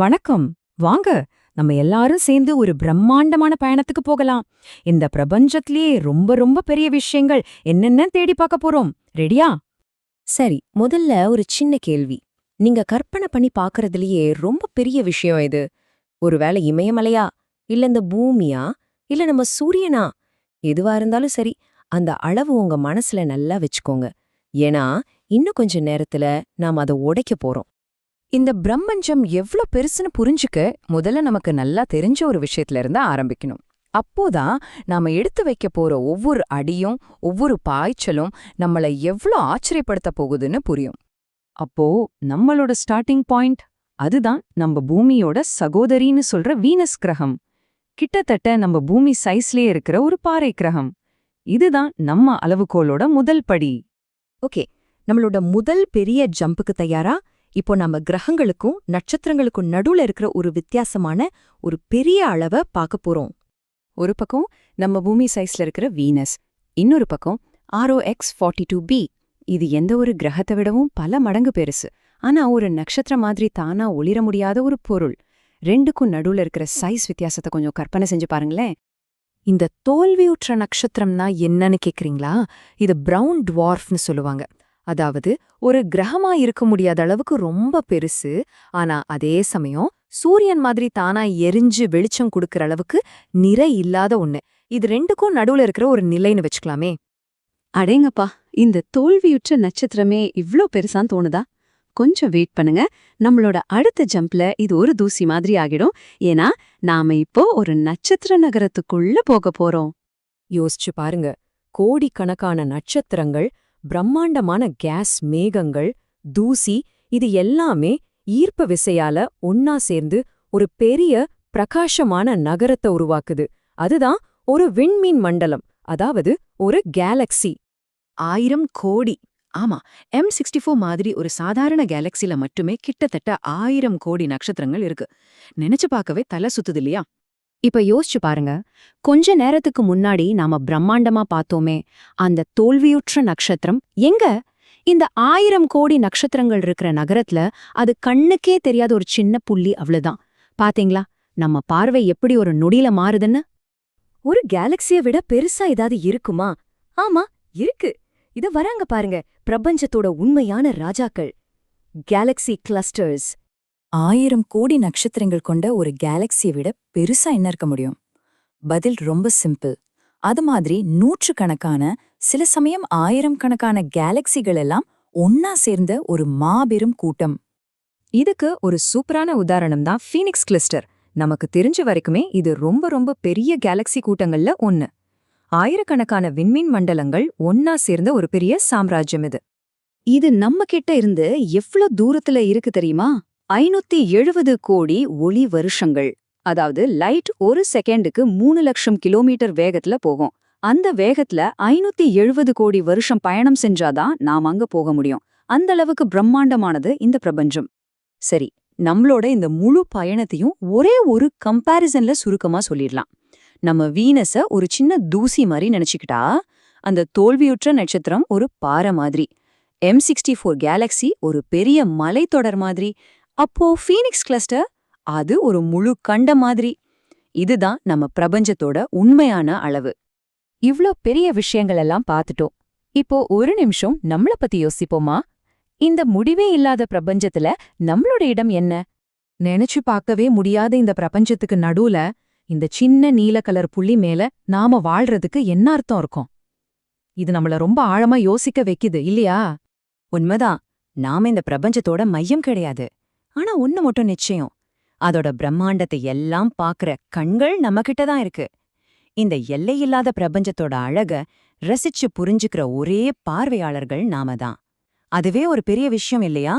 வணக்கம். வாங்க நம்ம எல்லாரும் சேர்ந்து ஒரு பிரம்மாண்டமான பயணத்துக்கு போகலாம். இந்த பிரபஞ்சத்திலேயே ரொம்ப ரொம்ப பெரிய விஷயங்கள் என்னென்ன தேடி பார்க்க போறோம்? ரெடியா? சரி முதல்ல ஒரு சின்ன கேள்வி. நீங்க கற்பனை பண்ணி பாக்குறதுலயே ரொம்ப பெரிய விஷயம் இது. ஒருவேளை இமயமலையா? இல்ல இந்த பூமியா? இல்ல நம்ம சூரியனா? எதுவா இருந்தாலும் சரி அந்த அளவு உங்க மனசுல நல்லா வச்சுக்கோங்க. ஏன்னா இன்னும் கொஞ்ச நேரத்துல நாம அதை உடைக்க போறோம். இந்த பிரம்மஞ்சம் எவ்ளோ பெருசுன்னு புரிஞ்சுக்க முதல்ல நமக்கு நல்லா தெரிஞ்ச ஒரு விஷயத்துல இருந்து ஆரம்பிக்கணும். அப்போதான் நாம எடுத்து வைக்க போற ஒவ்வொரு அடியும் ஒவ்வொரு பாய்ச்சலும் நம்மள எவ்ளோ ஆச்சரியப்படுத்த போகுதுன்னு புரியும். அப்போ நம்மளோட ஸ்டார்டிங் பாயிண்ட் அதுதான் நம்ம பூமியோட சகோதரின்னு சொல்ற வீனஸ் கிரகம். கிட்டத்தட்ட நம்ம பூமி சைஸ்லயே இருக்கிற ஒரு பாறை கிரகம். இதுதான் நம்ம அளவுகோலோட முதல் படி. ஓகே நம்மளோட முதல் பெரிய ஜம்புக்கு தயாரா? இப்போ நம்ம கிரகங்களுக்கும் நட்சத்திரங்களுக்கும் நடுவுல இருக்கிற ஒரு வித்தியாசமான ஒரு பெரிய அளவை பார்க்க போறோம். ஒரு பக்கம் நம்ம பூமி சைஸ்ல இருக்கிற வீனஸ் இன்னொரு பக்கம் ஆர்ஓஎக்ஸ் ஃபார்ட்டி டூ பி இது எந்த ஒரு கிரகத்தை விடவும் பல மடங்கு பெருசு. ஆனா ஒரு நட்சத்திரம் மாதிரி தானா ஒளிர முடியாத ஒரு பொருள். ரெண்டுக்கும் நடுவுல இருக்கிற சைஸ் வித்தியாசத்தை கொஞ்சம் கற்பனை செஞ்சு பாருங்களேன். இந்த தோல்வியுற்ற நட்சத்திரம்னா என்னன்னு கேக்குறீங்களா? இது பிரவுன் டுவார்ஃப்னு சொல்லுவாங்க. அதாவது ஒரு கிரகமா இருக்க முடியாத அளவுக்கு ரொம்ப பெருசு. ஆனா அதே சமயம் சூரியன் மாதிரி தானா எரிஞ்சு வெளிச்சம் கொடுக்கற அளவுக்கு நிறை இல்லாத ஒண்ணு. இது ரெண்டுக்கும் நடுவுல இருக்கிற ஒரு நிலைன்னு வச்சுக்கலாமே. அடேங்கப்பா இந்த தோல்வியுற்ற நட்சத்திரமே இவ்ளோ பெருசான்னு தோணுதா? கொஞ்சம் வெயிட் பண்ணுங்க. நம்மளோட அடுத்த ஜம்ப்ல இது ஒரு தூசி மாதிரி ஆகிடும். ஏன்னா நாம இப்போ ஒரு நட்சத்திர நகரத்துக்குள்ள போக போறோம். யோசிச்சு பாருங்க. கோடிக்கணக்கான நட்சத்திரங்கள் பிரம்மாண்டமான கேஸ் மேகங்கள் தூசி இது எல்லாமே ஈர்ப்பு விசையால ஒன்னா சேர்ந்து ஒரு பெரிய பிரகாசமான நகரத்தை உருவாக்குது. அதுதான் ஒரு விண்மீன் மண்டலம் அதாவது ஒரு கேலக்சி ஆயிரம் கோடி. ஆமா எம் சிக்ஸ்டி ஃபோர் மாதிரி ஒரு சாதாரண கேலக்சில மட்டுமே கிட்டத்தட்ட ஆயிரம் கோடி நட்சத்திரங்கள் இருக்கு. நினைச்சு பார்க்கவே தலை சுத்துது இல்லையா? இப்ப யோசிச்சு பாருங்க. கொஞ்ச நேரத்துக்கு முன்னாடி நாம பிரம்மாண்டமா பார்த்தோமே அந்த தோல்வியுற்ற நட்சத்திரம் எங்க? இந்த ஆயிரம் கோடி நட்சத்திரங்கள் இருக்கிற நகரத்துல அது கண்ணுக்கே தெரியாத ஒரு சின்ன புள்ளி அவ்வளவுதான். பாத்தீங்களா? நம்ம பார்வை எப்படி ஒரு நொடியில மாறுதுன்னு? ஒரு கேலக்சியை விட பெருசா ஏதாவது இருக்குமா? ஆமா இருக்கு. இத வராங்க பாருங்க பிரபஞ்சத்தோட உண்மையான ராஜாக்கள். Galaxy clusters. ஆயிரம் கோடி நட்சத்திரங்கள் கொண்ட ஒரு கேலக்சியை விட பெருசா என்ன இருக்க முடியும்? பதில் ரொம்ப சிம்பிள் அது மாதிரி நூற்றுக்கணக்கான சில சமயம் ஆயிரம் கணக்கான கேலக்சிகள் எல்லாம் ஒன்னா சேர்ந்த ஒரு மாபெரும் கூட்டம். இதுக்கு ஒரு சூப்பரான உதாரணம் தான் ஃபீனிக்ஸ் கிளிஸ்டர் நமக்கு தெரிஞ்ச வரைக்குமே இது ரொம்ப ரொம்ப பெரிய கேலக்சி கூட்டங்கள்ல ஒன்னு ஆயிரக்கணக்கான விண்மீன் மண்டலங்கள் ஒன்னா சேர்ந்த ஒரு பெரிய சாம்ராஜ்யம் இது. இது நம்ம கிட்ட இருந்து எவ்ளோ தூரத்துல இருக்கு தெரியுமா? ஐநூத்தி எழுபது கோடி ஒளி வருஷங்கள். அதாவது லைட் ஒரு செகண்டுக்கு மூணு லட்சம் கிலோமீட்டர் வேகத்துல போகும். அந்த வேகத்துல ஐநூத்தி எழுபது கோடி வருஷம் பயணம் செஞ்சாதான் நாம் அங்க போக முடியும். அந்த அளவுக்கு பிரம்மாண்டமானது இந்த பிரபஞ்சம். சரி நம்மளோட இந்த முழு பயணத்தையும் ஒரே ஒரு கம்பாரிசன்ல சுருக்கமா சொல்லிடலாம். நம்ம வீனஸ ஒரு சின்ன தூசி மாதிரி நினைச்சுக்கிட்டா அந்த தோல்வியுற்ற நட்சத்திரம் ஒரு பாறை மாதிரி. எம் சிக்ஸ்டி ஃபோர் கேலக்ஸி ஒரு பெரிய மலைத்தொடர் மாதிரி. அப்போ ஃபீனிக்ஸ் கிளஸ்டர் அது ஒரு முழு கண்ட மாதிரி. இதுதான் நம்ம பிரபஞ்சத்தோட உண்மையான அளவு. இவ்ளோ பெரிய விஷயங்கள் எல்லாம் பார்த்துட்டோம். இப்போ ஒரு நிமிஷம் நம்மள பத்தி யோசிப்போமா? இந்த முடிவே இல்லாத பிரபஞ்சத்துல நம்மளோட இடம் என்ன? நினைச்சு பார்க்கவே முடியாத இந்த பிரபஞ்சத்துக்கு நடுவுல இந்த சின்ன நீல கலர் புள்ளி மேல நாம வாழ்றதுக்கு என்ன அர்த்தம் இருக்கும்? இது நம்மள ரொம்ப ஆழமா யோசிக்க வைக்குது இல்லையா? உண்மைதான். நாம இந்த பிரபஞ்சத்தோட மையம் கிடையாது. ஆனா ஒன்னு மட்டும் நிச்சயம். அதோட பிரம்மாண்டத்தை எல்லாம் பாக்குற கண்கள் நம்மகிட்ட தான் இருக்கு. இந்த எல்லையில்லாத பிரபஞ்சத்தோட அழக ரசிச்சு புரிஞ்சுக்கிற ஒரே பார்வையாளர்கள் நாம தான். அதுவே ஒரு பெரிய விஷயம் இல்லையா?